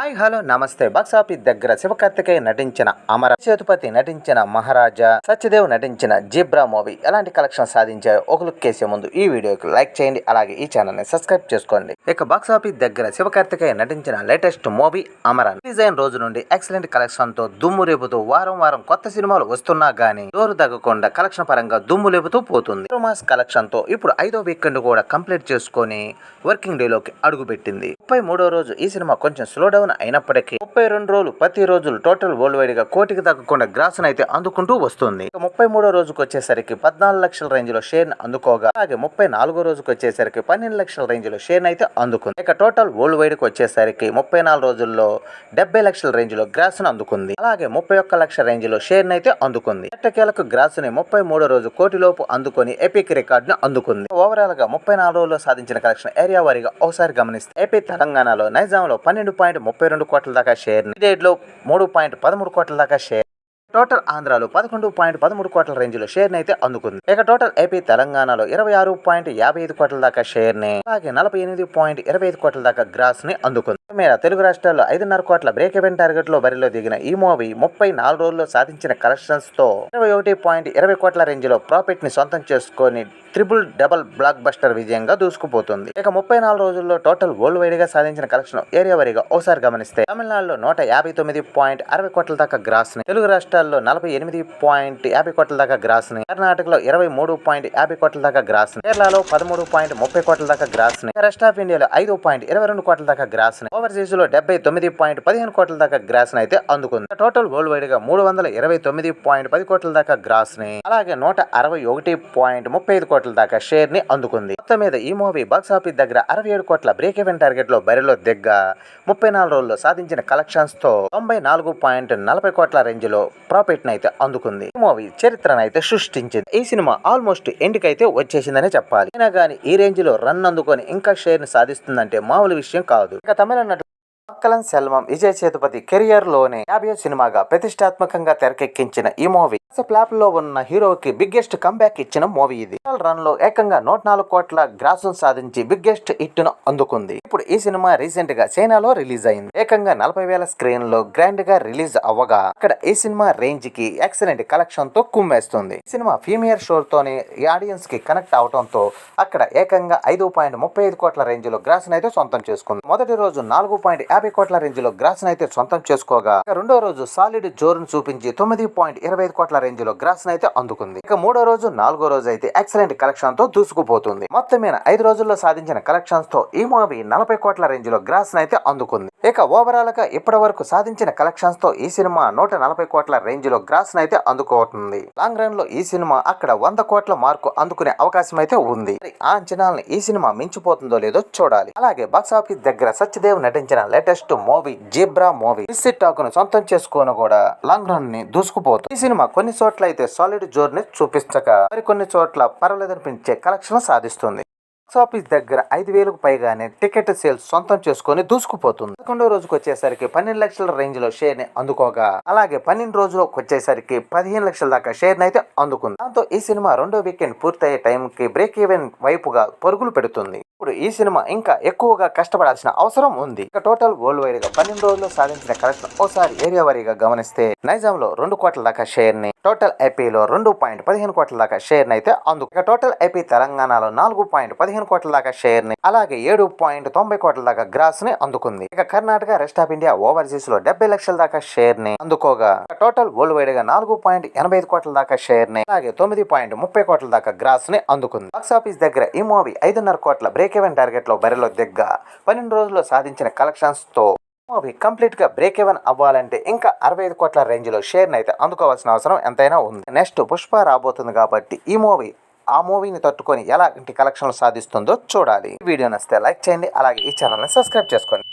Hi hello నమస్తే. Box office దగ్గర శివకార్తికేయ నటించిన అమర సేతుపతి నటించిన మహారాజా సత్యదేవ్ నటించిన జిబ్రా మూవీ ఎలాంటి కలెక్షన్ సాధించాయో ఒక లుక్ కేసే ముందు ఈ వీడియోకి లైక్ చేయండి అలాగే ఈ ఛానల్ని సబ్స్క్రైబ్ చేసుకోండి. ఇక బాక్స్ ఆఫీస్ దగ్గర శివకార్తికేయ నటించిన లేటెస్ట్ మూవీ అమర. డిజైన్ రోజు నుండి ఎక్సలెంట్ కలెక్షన్తో దుమ్ము రేపుతూ వారం వారం కొత్త సినిమాలు వస్తున్నా గానీ జోరు తగ్గకుండా కలెక్షన్ పరంగా దుమ్ము లేపుతూ పోతుంది. మాస్ కలెక్షన్తో ఇప్పుడు ఐదో వీకెండ్ కూడా కంప్లీట్ చేసుకొని వర్కింగ్ డే లోకి అడుగుపెట్టింది. ముప్పై మూడో రోజు ఈ సినిమా కొంచెం స్లో డౌన్ అయినప్పటికీ ముప్పై రెండు రోజులు ప్రతి రోజులు టోటల్ వరల్డ్ వైడ్గా కోటికి తగ్గకుండా గ్రాస్ అయితే అందుకుంటూ వస్తుంది. ముప్పై మూడో రోజుకు వచ్చేసరికి పద్నాలుగు లక్షల రేంజ్లో షేర్ అందుకోగా అలాగే ముప్పై నాలుగో రోజుకు వచ్చేసరికి పన్నెండు లక్షల రేంజ్లో షేర్ అయితే అందుకుంది. ఇక టోటల్ వరల్డ్ వైడ్కు వచ్చేసరికి ముప్పై నాలుగు రోజుల్లో డెబ్బై లక్షల రేంజ్లో గ్రాస్ అందుకుంది. అలాగే ముప్పై ఒక్క లక్షల రేంజ్లో షేర్ అయితే అందుకుంది. ఎట్టకేలకు గ్రాస్ని ముప్పై మూడో రోజు కోటి లోపు అందుకొని ఎపిక్ రికార్డ్ను అందుకుంది. ఓవరాల్గా ముప్పై నాలుగు రోజుల్లో సాధించిన కలెక్షన్ ఏరియా వారీగా ఒకసారి గమనిస్తే ఏపీ తెలంగాణలో నైజాంలో పన్నెండు పాయింట్ ముప్పై రెండు కోట్ల దాకా షేర్లో మూడు పాయింట్ పదమూడు కోట్ల దాకా షేర్. టోటల్ ఆంధ్రాలో పదకొండు పాయింట్ పదమూడు కోట్ల రేంజ్లో షేర్ అయితే అందుకుంది. ఇక టోటల్ ఏపీ తెలంగాణలో ఇరవై ఆరు పాయింట్ యాభై ఐదు కోట్ల దాకా షేర్ని అలాగే నలభై ఎనిమిది పాయింట్ ఇరవై ఐదు కోట్ల దాకా గ్రాస్ని అందుకుంది. మీద తెలుగు రాష్ట్రాల్లో ఐదున్నర కోట్ల బ్రేక్ ఎవెన్ టార్గెట్లో బరిలో దిగిన ఈ మూవీ ముప్పై నాలుగు రోజుల్లో సాధించిన కలెక్షన్స్తో ఇరవై ఒకటి పాయింట్ ఇరవై కోట్ల రేంజ్లో ప్రాఫిట్ని సొంతం చేసుకొని త్రిబుల్ డబల్ బ్లాక్ బస్టర్ విజయంగా దూసుకుపోతుంది. ఇక ముప్పై నాలుగు రోజుల్లో టోటల్ వరల్డ్ వైడ్గా సాధించిన కలెక్షన్ ఏరియా వారీగా ఓసారి గమనిస్తే తమిళనాడులో నూట యాభై తొమ్మిది పాయింట్ అరవై కోట్ల దాకా గ్రాస్ని తెలుగు రాష్ట్రాల్లో నలభై ఎనిమిది పాయింట్ యాభై కోట్ల దాకా గ్రాస్ని కర్ణాటకలో ఇరవై మూడు పాయింట్ యాభై కోట్ల దాకా గ్రాస్ని కేరళలో పదమూడు పాయింట్ ముప్పై కోట్ల దాకా గ్రాస్ని రెస్ట్ ఆఫ్ ఇండియాలో ఐదు పాయింట్ ఇరవై రెండు కోట్ల దాకా గ్రాస్ని ఓవర్సీస్లో డెబ్బై తొమ్మిది పాయింట్ పదిహేను కోట్ల దాకా గ్రాస్ అయితే అందుకుంది. టోటల్ వరల్డ్ వైడ్గా మూడు వందల ఇరవై తొమ్మిది పాయింట్ పది కోట్ల దాకా గ్రాస్ని అలాగే నూట అరవై ఒకటి పాయింట్ ముప్పై ఐదు కోట్ల దాకా షేర్ని అందుకుంది. మొత్తం మీద ఈ మూవీ బాక్స్ ఆఫీస్ దగ్గర అరవై ఏడు కోట్ల బ్రేక్ ఈవెన్ టార్గెట్లో బరిలో దిగ్గ ముప్పై నాలుగు రోజుల్లో సాధించిన కలెక్షన్స్తో తొంభై నాలుగు పాయింట్ నలభై కోట్ల రేంజ్లో ప్రాఫిట్ అయితే అందుకుంది. ఈ మూవీ చరిత్రను అయితే సృష్టించింది. ఈ సినిమా ఆల్మోస్ట్ ఎండ్కి అయితే వచ్చేసిందనే చెప్పాలి. అయినా కానీ ఈ రేంజ్లో రన్ అందుకొని ఇంకా షేర్ని సాధిస్తుందంటే మామూలు విషయం కాదు. ఇక తమిళనాడు నటు మక్కలం సెల్వం విజయ్ సేతుపతి కెరియర్లోనే యాభై సినిమాగా ప్రతిష్టాత్మకంగా తెరకెక్కించిన ఈ మూవీ. ఫ్లాప్లో ఉన్న హీరోకి బిగ్గెస్ట్ కంబ్యాక్ ఇచ్చిన మూవీ ఇది. రన్లో ఏకంగా నూట నాలుగు కోట్ల గ్రాసును సాధించి బిగ్గెస్ట్ హిట్ను అందుకుంది. ఇప్పుడు ఈ సినిమా రీసెంట్గా చైనాలో రిలీజ్ అయింది. ఏకంగా నలభై వేల స్క్రీన్లో గ్రాండ్గా రిలీజ్ అవ్వగా అక్కడ ఈ సినిమా రేంజ్కి ఎక్సలెంట్ కలెక్షన్తో కుమ్మేస్తుంది సినిమా ఫీమియర్ షో తోనే ఈ ఆడియన్స్కి కనెక్ట్ అవడంతో అక్కడ ఏకంగా ఐదు పాయింట్ ముప్పై ఐదు కోట్ల రేంజ్లో గ్రాస్ అయితే సొంతం చేసుకుంది. మొదటి రోజు నాలుగు పాయింట్ యాభై కోట్ల రేంజ్లో గ్రాస్ అయితే సొంతం చేసుకోగా రెండో రోజు సాలిడ్ జోరును చూపించి తొమ్మిది పాయింట్ ఇరవై ఐదు కోట్ల రేంజ్లో గ్రాస్ అయితే అందుకుంది. ఇక మూడో రోజు నాలుగో రోజు అయితే ఎక్సలెంట్ కలెక్షన్తో దూసుకుపోతుంది. మొత్తం మీద ఐదు రోజుల్లో సాధించిన కలెక్షన్స్తో ఈ మూవీ నలభై కోట్ల రేంజ్లో గ్రాస్ అయితే అందుకుంది. ఇక ఓవరాల్గా ఇప్పటి వరకు సాధించిన కలెక్షన్స్తో ఈ సినిమా నూట నలభై కోట్ల రేంజ్లో గ్రాస్ అయితే అందుకోతుంది లాంగ్ రన్లో ఈ సినిమా అక్కడ వంద కోట్ల మార్కు అందుకునే అవకాశం అయితే ఉంది ఆ అంచనాలను ఈ సినిమా మించిపోతుందో లేదో చూడాలి. అలాగే బాక్స్ ఆఫీస్ దగ్గర సత్యదేవ్ నటించిన లేటెస్ట్ మూవీ జిబ్రా మూవీ టాక్ను సొంతం చేసుకొని కూడా లాంగ్ రన్ని దూసుకుపోతుంది ఈ సినిమా కొన్ని చోట్ల అయితే సాలిడ్ జోర్ని చూపించక మరి కొన్ని చోట్ల పర్వాలేదనిపించే కలెక్షన్ సాధిస్తుంది. బాక్స్ ఆఫీస్ దగ్గర ఐదు వేలకు పైగానే టికెట్ సేల్స్ సొంతం చేసుకొని దూసుకుపోతుంది. పదకొండో రోజుకు వచ్చేసరికి పన్నెండు లక్షల రేంజ్లో షేర్ని అందుకోగా. అలాగే పన్నెండు రోజులకు వచ్చేసరికి పదిహేను లక్షల దాకా షేర్ని అయితే అందుకుంది. దాంతో ఈ సినిమా రెండో వీకెండ్ పూర్తయ్యే టైం కి బ్రేక్ ఈవెన్ వైపుగా పరుగులు పెడుతుంది. ఇప్పుడు ఈ సినిమా ఇంకా ఎక్కువగా కష్టపడాల్సిన అవసరం ఉంది. ఇక టోటల్ వరల్డ్ వైడ్గా పన్నెండు రోజుల్లో సాధించిన కలెక్షన్ ఓసారి ఏరియా వారీగా గమనిస్తే నైజాం లో రెండు కోట్ల దాకా షేర్ని టోటల్ ఏపీలో రెండు పాయింట్ పదిహేను కోట్ల దాకా షేర్ని అయితే అందుకు ఇక టోటల్ ఐపీ తెలంగాణలో నాలుగు పాయింట్ పదిహేను కోట్ల దాకా షేర్ని అలాగే ఏడు పాయింట్ తొంభై కోట్ల దాకా గ్రాస్ని అందుకుంది. ఇక కర్ణాటక రెస్ట్ ఆఫ్ ఇండియా ఓవర్సీస్లో డెబ్బై లక్షల దాకా షేర్ని అందుకోగా టోటల్ వరల్డ్ వైడ్గా నాలుగు పాయింట్ ఎనభై ఐదు కోట్ల దాకా షేర్ని అలాగే తొమ్మిది పాయింట్ ముప్పై కోట్ల దాకా గ్రాస్ని అందుకుంది. బాక్స్ ఆఫీస్ దగ్గర ఈ మూవీ ఐదున్నర కోట్ల బ్రేక్ బ్రేక్ ఎవెన్ టార్గెట్లో బరిలో దిగ్గ పన్నెండు రోజుల్లో సాధించిన కలెక్షన్స్తో మూవీ కంప్లీట్గా బ్రేక్ ఎవెన్ అవ్వాలంటే ఇంకా అరవై ఐదు కోట్ల రేంజ్లో షేర్ని అయితే అందుకోవాల్సిన అవసరం ఎంతైనా ఉంది. నెక్స్ట్ పుష్ప రాబోతుంది కాబట్టి ఈ మూవీ ఆ మూవీని తట్టుకొని ఎలాంటి కలెక్షన్లు సాధిస్తుందో చూడాలి. వీడియో నచ్చితే లైక్ చేయండి అలాగే ఈ ఛానల్ని సబ్స్క్రైబ్ చేసుకోండి.